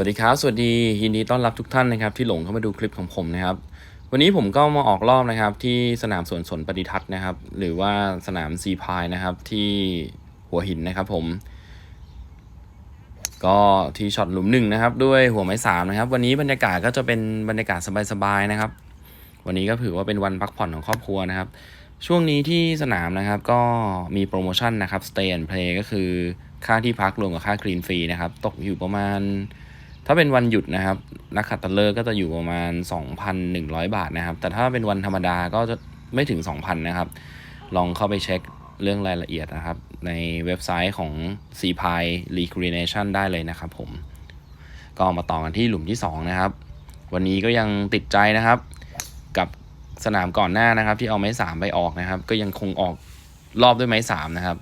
วัสดีครับ สวัสดียินดีต้อนรับทุกท่านนะครับที่หลงเข้ามาดูคลิปของผมนะครับ วันนี้ผมก็มาออกรอบนะครับที่สนามสวนสนปฏิทัศน์นะครับ หรือว่าสนามซีพายนะครับที่หัวหินนะครับผม ก็ที่ช็อตหลุมหนึ่งนะครับ ด้วยหัวไม้สามนะครับ วันนี้บรรยากาศก็จะเป็นบรรยากาศสบายๆนะครับ วันนี้ก็ถือว่าเป็นวันพักผ่อนของครอบครัวนะครับ ช่วงนี้ที่สนามนะครับก็มีโปรโมชั่นนะครับ stay and play ก็คือค่าที่พักรวมกับค่ากรีนฟรีนะครับ ตกอยู่ประมาณ ถ้าเป็นวันหยุดนะครับนักขัตฤกษ์ก็จะอยู่ประมาณ 2,100 บาทนะครับ แต่ถ้าเป็นวันธรรมดาก็จะไม่ถึง 2,000 นะครับ ลองเข้าไปเช็คเรื่องรายละเอียดนะครับ ในเว็บไซต์ของ c p i Recreation ได้เลยนะครับผม ก็มาต่อกันที่หลุมที่ 2 นะครับ วันนี้ก็ยังติดใจนะครับ กับสนามก่อนหน้านะครับ ที่เอาไม้สามไปออกนะครับ ก็ยังคงออกรอบด้วยไม้สามนะครับ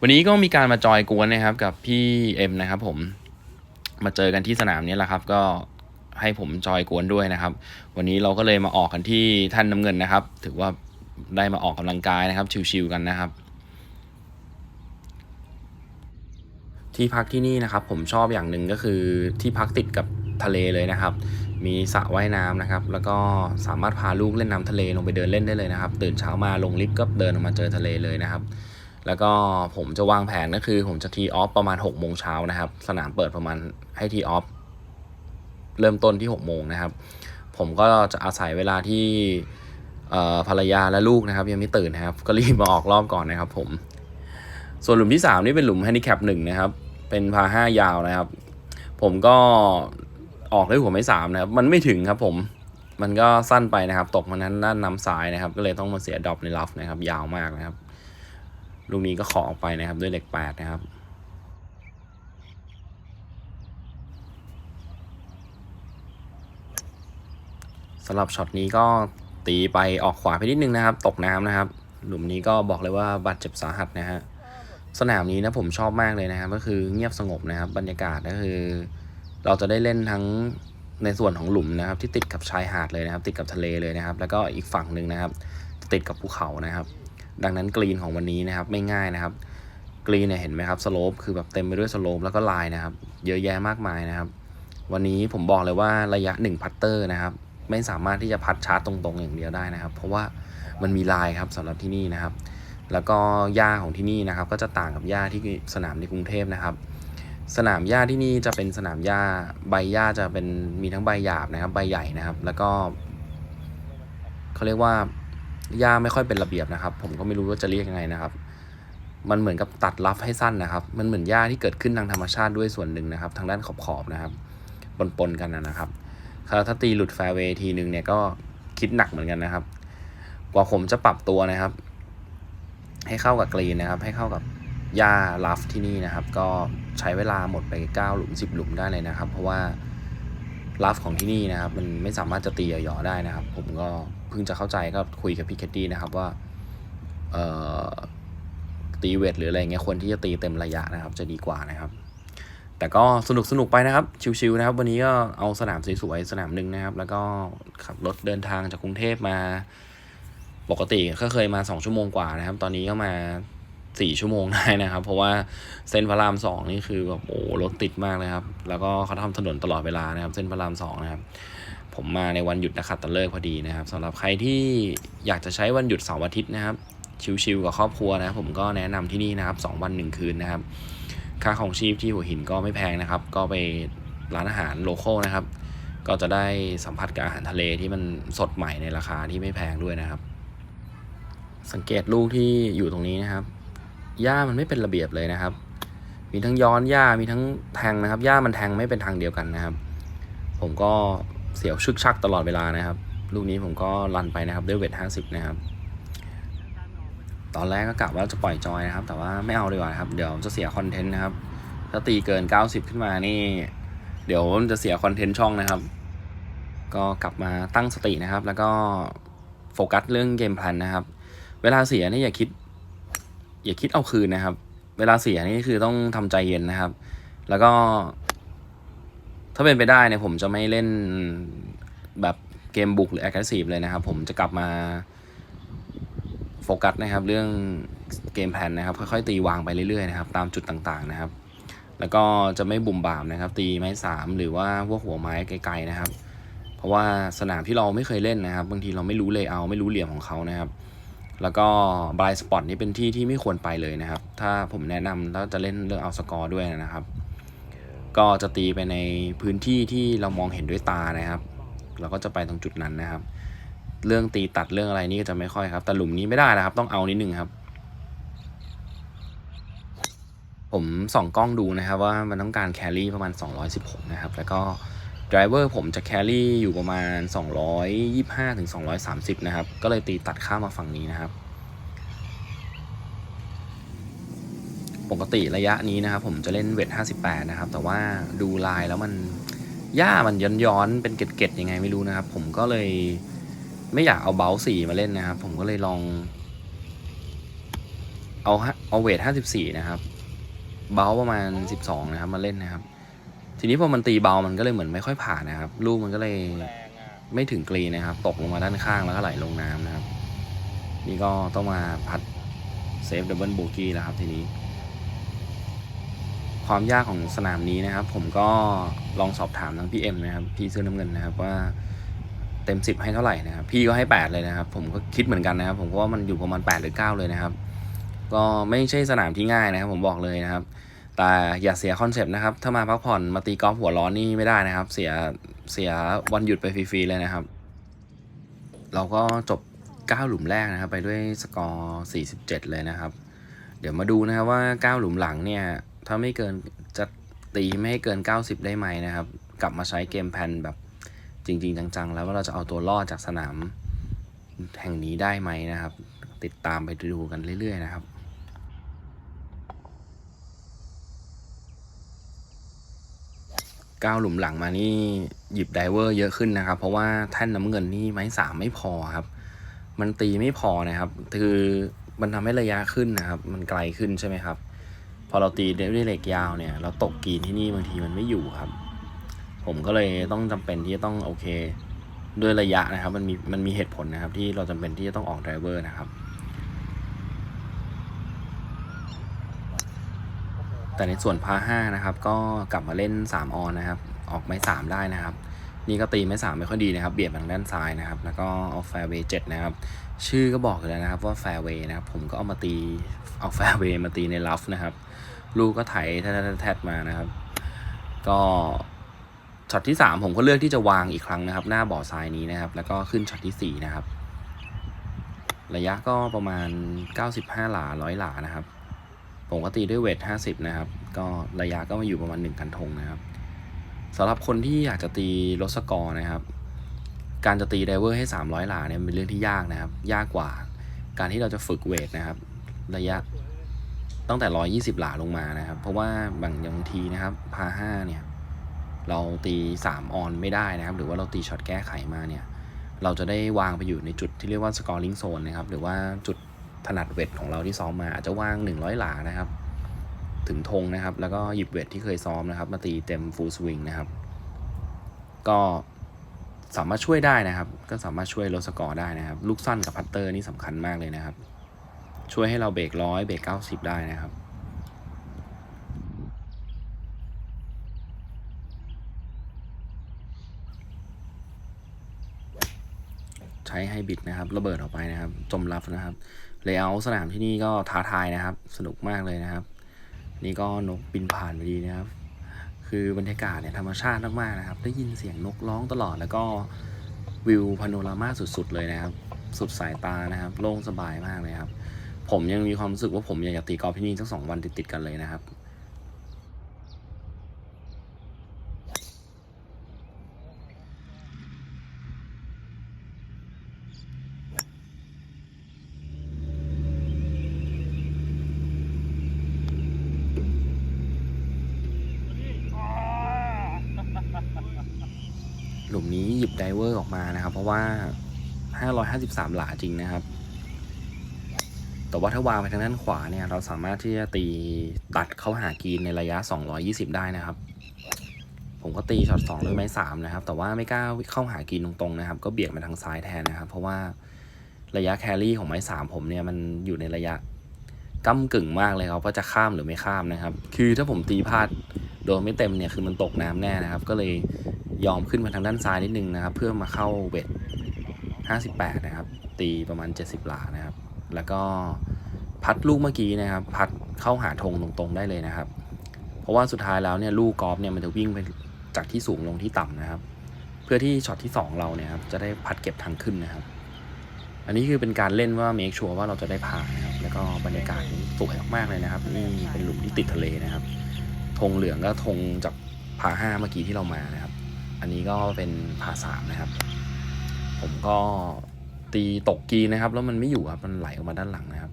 วันนี้ก็มีการมาจอยกวนนะครับกับพี่เอ็มนะครับผม มาเจอกันที่สนามนี้แหละครับ ก็ให้ผมจอยกวนด้วยนะครับ วันนี้เราก็เลยมาออกกันที่ท่านน้ำเงินนะครับ ถือว่าได้มาออกกำลังกายนะครับ ชิวๆกันนะครับ ที่พักที่นี่นะครับ ผมชอบอย่างหนึ่งก็คือที่พักติดกับทะเลเลยนะครับ มีสระว่ายน้ำนะครับ แล้วก็สามารถพาลูกเล่นน้ำทะเลลงไปเดินเล่นได้เลยนะครับ ตื่นเช้ามาลงลิฟต์ก็เดินออกมาเจอทะเลเลยนะครับ แล้วก็ผมจะวางแผนก็คือ ผมจะทีออฟประมาณ6กโมงเช้านะครับ สนามเปิดประมาณให้ทีออฟเริ่มต้นที่6กโมงนะครับ ผมก็จะอาศัยเวลาที่ภรรยาและลูกนะครับ ยังไม่ตื่นนะครับ ก็รีบมาออกรอบก่อนนะครับ ผม ส่วนหลุมที่ 3 นี่เป็นหลุมแฮนดิแคปหนึ่งนะครับ เป็นพาห้ายาวนะครับ ผมก็ออกด้วยหัวไม้สามนะครับ มันไม่ถึงครับ ผมมันก็สั้นไปนะครับ ตกมานั้นด้านน้ำซ้ายนะครับ ก็เลยต้องมาเสียดรอปในลัฟนะครับ ยาวมากนะครับ ลูกนี้ก็ขอออกไปนะครับด้วยเหล็กแปดนะครับสำหรับช็อตนี้ก็ตีไปออกขวาไปนิดนึงนะครับ ตกน้ำนะครับ หลุมนี้ก็บอกเลยว่าบาดเจ็บสาหัสนะฮะสนามนี้นะผมชอบมากเลยนะครับ ก็คือเงียบสงบนะครับ บรรยากาศก็คือ เราจะได้เล่นทั้งในส่วนของหลุมนะครับ ที่ติดกับชายหาดเลยนะครับ ติดกับทะเลเลยนะครับ แล้วก็อีกฝั่งหนึ่งนะครับ ติดกับภูเขานะครับ ดังนั้นกรีนของวันนี้นะครับไม่ง่ายนะครับกรีนเนี่ยเห็นไหมครับสโลปคือแบบเต็มไปด้วยสโลปแล้วก็ลายนะครับ เยอะแยะมากมายนะครับ วันนี้ผมบอกเลยว่าระยะ1พัตเตอร์นะครับ ไม่สามารถที่จะพัดชาร์จตรงๆ อย่างเดียวได้นะครับ เพราะว่ามันมีลายครับสำหรับที่นี่นะครับ แล้วก็หญ้าของที่นี่นะครับ ก็จะต่างกับหญ้าที่สนามในกรุงเทพนะครับ สนามหญ้าที่นี่จะเป็นสนามหญ้าใบหญ้าจะเป็นมีทั้งใบหยาบนะครับ ใบใหญ่นะครับ แล้วก็เขาเรียกว่า หญ้าไม่ค่อยเป็นระเบียบนะครับ ผมก็ไม่รู้ว่าจะเรียกยังไงนะครับ มันเหมือนกับตัดรับให้สั้นนะครับ มันเหมือนหญ้าที่เกิดขึ้นทางธรรมชาติด้วยส่วนหนึ่งนะครับ ทางด้านขอบๆนะครับปนๆกันนะครับถ้าตีหลุดแฟร์เวย์ทีหนึ่งเนี่ยก็คิดหนักเหมือนกันนะครับ กว่าผมจะปรับตัวนะครับ ให้เข้ากับกรีนนะครับ ให้เข้ากับหญ้าลัฟที่นี่นะครับ ก็ใช้เวลาหมดไป 9 หลุม 10 หลุมได้เลยนะครับ เพราะว่าลัฟของที่นี่นะครับ มันไม่สามารถจะตีหย่อๆได้นะครับ ผมก็ พิ่งจะเข้าใจก็คุยกับพี่แคดดี้นะครับว่าเอ่อตีเวทหรืออะไรเงี้ยควรที่จะตีเต็มระยะนะครับ จะดีกว่านะครับ แต่ก็สนุกสนุกไปนะครับ ชิวๆนะครับ วันนี้ก็เอาสนามสวยๆสนามหนึ่งนะครับ แล้วก็ขับรถเดินทางจากกรุงเทพมา ปกติก็เคยมา 2 ชั่วโมงกว่านะครับ ตอนนี้ก็มา 4 ชั่วโมงได้นะครับ เพราะว่าเส้นพระรามสองนี่คือแบบโอ้รถติดมากเลยครับ แล้วก็เขาทำถนนตลอดเวลานะครับ เส้นพระรามสองนะครับ ผมมาในวันหยุดนะครับตะเลิกพอดีนะครับสำหรับใครที่อยากจะใช้วันหยุดเสาร์อาทิตย์นะครับชิวๆกับครอบครัวนะผมก็แนะนำที่นี่นะครับ2วัน1คืนนะครับ ค่าของชีพที่หัวหินก็ไม่แพงนะครับ ก็ไปร้านอาหารโลคอลนะครับ ก็จะได้สัมผัสกับอาหารทะเลที่มันสดใหม่ในราคาที่ไม่แพงด้วยนะครับ สังเกตลูกที่อยู่ตรงนี้นะครับหญ้ามันไม่เป็นระเบียบเลยนะครับ มีทั้งย้อนหญ้ามีทั้งแทงนะครับหญ้ามันแทงไม่เป็นทางเดียวกันนะครับ ผมก็ เสียวชึกชักตลอดเวลานะครับ ลูกนี้ผมก็รันไปนะครับด้วยเวทห้าสิบนะครับ ตอนแรกก็กะว่าจะปล่อยจอยนะครับ แต่ว่าไม่เอาดีกว่าครับ เดี๋ยวจะเสียคอนเทนต์นะครับ ถ้าตีเกิน 90 ขึ้นมานี่ เดี๋ยวมันจะเสียคอนเทนต์ช่องนะครับ ก็กลับมาตั้งสตินะครับ แล้วก็โฟกัสเรื่องเกมแพลนนะครับ เวลาเสียนี่อย่าคิด อย่าคิดเอาคืนนะครับ เวลาเสียนี่คือต้องทำใจเย็นนะครับ แล้วก็ ถ้าเป็นไปได้เนี่ยผมจะไม่เล่นแบบเกมบุกหรือ aggressive เลยนะครับ ผมจะกลับมาโฟกัสนะครับ เรื่องเกมแพลนนะครับ ค่อยๆ ตีวางไปเรื่อยๆนะครับ ตามจุดต่างๆนะครับ แล้วก็จะไม่บุ่มบามนะครับ ตีไม้สามหรือว่าพวกหัวไม้ไกลๆนะครับ เพราะว่าสนามที่เราไม่เคยเล่นนะครับ บางทีเราไม่รู้เลเยอร์ไม่รู้เหลี่ยมของเขานะครับ แล้วก็บายสปอตนี่เป็นที่ที่ไม่ควรไปเลยนะครับ ถ้าผมแนะนำถ้าจะเล่นเรื่องเอาสกอร์ด้วยนะครับ ก็จะตีไปในพื้นที่ที่เรามองเห็นด้วยตานะครับ เราก็จะไปตรงจุดนั้นนะครับ เรื่องตีตัดเรื่องอะไรนี่ก็จะไม่ค่อยครับ แต่หลุมนี้ไม่ได้นะครับ ต้องเอานิดนึงครับ ผมส่องกล้องดูนะครับว่ามันต้องการแครี่ประมาณ 216 นะครับ แล้วก็ไดรเวอร์ผมจะแครี่อยู่ประมาณ 225ถึง230 นะครับ ก็เลยตีตัดข้ามมาฝั่งนี้นะครับ ปกติระยะนี้นะครับผมจะเล่นเวท 58 นะครับ แต่ว่าดูลายแล้วมันหญ้ามันย้อนย้อนเป็นเกล็ดๆยังไงไม่รู้นะครับ ผมก็เลยไม่อยากเอาเบลสีมาเล่นนะครับ ผมก็เลยลอง เอาเอาเวท 54 นะครับ เบลประมาณ 12 นะครับ มาเล่นนะครับ ทีนี้พอมันตีเบามันก็เลยเหมือนไม่ค่อยผ่านนะครับ ลูกมันก็เลยไม่ถึงกรีนนะครับ ตกลงมาด้านข้างแล้วก็ไหลลงน้ำนะครับ นี่ก็ต้องมาพัดเซฟดับเบิลโบกี้แล้วครับทีนี้ ความยากของสนามนี้นะครับ ผมก็ลองสอบถามทางพี่เอ็มนะครับพี่เสื้อน้ำเงินนะครับว่าเต็มสิบให้เท่าไหร่นะครับพี่ก็ให้แปดเลยนะครับ ผมก็คิดเหมือนกันนะครับ ผมก็ว่ามันอยู่ประมาณแปดหรือเก้าเลยนะครับ ก็ไม่ใช่สนามที่ง่ายนะครับ ผมบอกเลยนะครับ แต่อย่าเสียคอนเซปต์นะครับ ถ้ามาพักผ่อนมาตีกอล์ฟหัวร้อนนี่ไม่ได้นะครับ เสียเสียวันหยุดไปฟรีๆเลยนะครับ เราก็จบ 9 หลุมแรกนะครับ ไปด้วยสกอร์ 47 เลยนะครับ เดี๋ยวมาดูนะครับว่า 9 หลุมหลังเนี่ย ถ้าไม่เกินจะตีไม่ให้เกิน 90 ได้ไหมนะครับ กลับมาใช้เกมแพนแบบจริง ๆ จังๆ แล้วว่าเราจะเอาตัวรอดจากสนามแห่งนี้ได้ไหมนะครับ ติดตามไปดูกันเรื่อย ๆ นะครับก้าวหลุมหลังมานี่หยิบไดเวอร์เยอะขึ้นนะครับ เพราะว่าแท่นน้ำเงินนี่ไม้สามไม่พอครับ มันตีไม่พอนะครับ คือมันทำให้ระยะขึ้นนะครับ มันไกลขึ้นใช่ไหมครับ อเราตีด้วยเหล็กยาวเนี่ยเราตกกีนที่นี่บางทีมันไม่อยู่ครับ ผมก็เลยต้องจำเป็นที่จะต้องโอเคด้วยระยะนะครับ มันมีมันมีเหตุผลนะครับ ที่เราจำเป็นที่จะต้องออกไดรเวอร์นะครับ แต่ในส่วนพาห้านะครับ ก็กลับมาเล่น 3 ออนนะครับ ออกไม้3ได้นะครับ นี่ก็ตีไม้3ไม่ค่อยดีนะครับ เบียดทางด้านซ้ายนะครับ แล้วก็เอาแฟร์เวย์เนะครับ ชื่อก็บอกอยู่แล้วนะครับว่าแฟร์เวย์นะครับ ผมก็เอามาตีเอาแฟร์เวย์มาตีในลัฟนะครับ ลูกก็ไถแทดๆมานะครับ ก็ช็อตที่ 3 ผมก็เลือกที่จะวางอีกครั้งนะครับ หน้าบ่อทรายนี้นะครับ แล้วก็ขึ้นช็อตที่ 4 นะครับ ระยะก็ประมาณ 95 หลา 100 หลานะครับ ผมก็ตีด้วยเวท 50 นะครับ ก็ระยะก็มาอยู่ประมาณ 1 คันธงนะครับสำหรับคนที่อยากจะตีลดสกอร์นะครับ การจะตีไดเวอร์ให้ 300 หลาเนี่ยเป็นเรื่องที่ยากนะครับ ยากกว่า การที่เราจะฝึกเวทนะครับ ระยะ ตั้งแต่ 120 หลาลงมานะครับ เพราะว่าบางบางทีนะครับพาห้าเนี่ย เราตี 3 ออนไม่ได้นะครับ หรือว่าเราตีช็อตแก้ไขมาเนี่ย เราจะได้วางไปอยู่ในจุดที่เรียกว่า scoring zone นะครับ หรือว่าจุดถนัดเวทของเราที่ซ้อมมาอาจจะวาง 100 หลานะครับ ถึงธงนะครับ แล้วก็หยิบเวทที่เคยซ้อมนะครับ มาตีเต็มฟูลสวิงนะครับ ก็สามารถช่วยได้นะครับ ก็สามารถช่วยลดสกอร์ได้นะครับ ลูกสั้นกับพัตเตอร์นี่สำคัญมากเลยนะครับ ช่วยให้เราเบรกร้อยเบรกเก้าสิบได้นะครับใช้ให้บิดนะครับระเบิดออกไปนะครับ จมรับนะครับเลเยอร์สนามที่นี่ก็ท้าทายนะครับ สนุกมากเลยนะครับ นี่ก็นกบินผ่านไปดีนะครับ คือบรรยากาศเนี่ยธรรมชาติมากๆนะครับ ได้ยินเสียงนกร้องตลอดแล้วก็วิวพาโนรามาสุดๆเลยนะครับ สุดสายตานะครับ โล่งสบายมากเลยครับ ผมยังมีความรู้สึกว่าผมอยากจะตีกอล์ฟที่นี่ทั้งสองวันติดๆกันเลยนะครับหลุมนี้หยิบไดเวอร์ออกมานะครับ เพราะว่า 553 หลาจริงนะครับ แต่ว่าถ้าวางไปทางด้านขวาเนี่ยเราสามารถที่จะตีตัดเข้าหากรีนในระยะ 220 ได้นะครับ ผมก็ตีช็อต2ด้วยไม้3นะครับ แต่ว่าไม่กล้าเข้าหากรีนตรงๆนะครับ ก็เบี่ยงมาทางซ้ายแทนนะครับ เพราะว่าระยะแครี่ของไม้3ผมเนี่ยมันอยู่ในระยะก้ากึ่งมากเลยครับว่าจะข้ามหรือไม่ข้ามนะครับ คือถ้าผมตีพลาดโดนไม่เต็มเนี่ยคือมันตกน้ำแน่นะครับ ก็เลยยอมขึ้นมาทางด้านซ้ายนิดนึงนะครับ เพื่อมาเข้าเบ็ด58 นะครับ ตีประมาณ 70 หลานะครับ แล้วก็พัดลูกเมื่อกี้นะครับ พัดเข้าหาธงตรงๆได้เลยนะครับ เพราะว่าสุดท้ายแล้วเนี่ยลูกกอล์ฟเนี่ยมันจะวิ่งไปจากที่สูงลงที่ต่ำนะครับ เพื่อที่ช็อตที่ 2 เราเนี่ยครับจะได้พัดเก็บทางขึ้นนะครับ อันนี้คือเป็นการเล่นว่าเมคชัวร์ว่าเราจะได้ผ่านนะครับ แล้วก็บรรยากาศนี่สวยมากๆเลยนะครับนี่เป็นหลุมที่ติดทะเลนะครับธงเหลืองก็ธงจากผาห้าเมื่อกี้ที่เรามานะครับ อันนี้ก็เป็นผาสามนะครับ ผมก็ ตีตกกีนะครับ แล้วมันไม่อยู่ครับ มันไหลออกมาด้านหลังนะครับ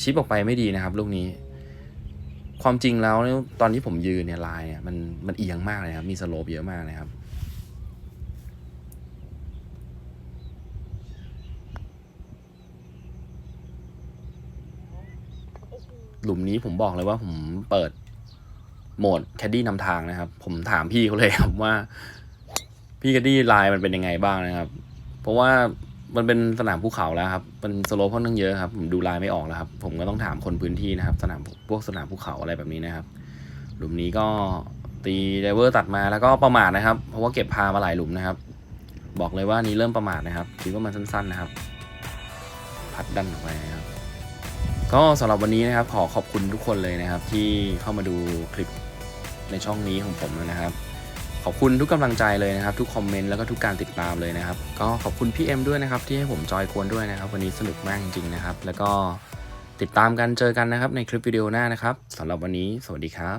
ชิปออกไปไม่ดีนะครับ ลูกนี้ ความจริงแล้วตอนที่ผมยืนเนี่ยลายเนี่ยมันมันเอียงมากเลยครับ มีสโลปเยอะมากเลยครับหลุมนี้ผมบอกเลยว่าผมเปิดโหมดแคดดี้นำทางนะครับ ผมถามพี่เขาเลยครับว่า พี่แคดดี้ลายมันเป็นยังไงบ้างนะครับ เพราะว่า มันเป็นสนามภูเขาแล้วครับมันสโลปค่อนข้างเยอะครับผมดูลายไม่ออกแล้วครับ ผมก็ต้องถามคนพื้นที่นะครับ สนามพวกสนามภูเขาอะไรแบบนี้นะครับ หลุมนี้ก็ตีไดเวอร์ตัดมาแล้วก็ประมาทนะครับ เพราะว่าเก็บพามาหลายหลุมนะครับ บอกเลยว่านี้เริ่มประมาทนะครับคิดว่ามันสั้นๆนะครับ พัดดันออกไปนะครับ ก็สำหรับวันนี้นะครับ ขอขอบคุณทุกคนเลยนะครับ ที่เข้ามาดูคลิปในช่องนี้ของผมนะครับ ขอบคุณทุกกำลังใจเลยนะครับ ทุกคอมเมนต์แล้วก็ทุกการติดตามเลยนะครับ ก็ขอบคุณพี่เอ็มด้วยนะครับ ที่ให้ผมจอยควนด้วยนะครับ วันนี้สนุกมากจริงๆนะครับ แล้วก็ติดตามกันเจอกันนะครับในคลิปวิดีโอหน้านะครับสำหรับวันนี้ สวัสดีครับ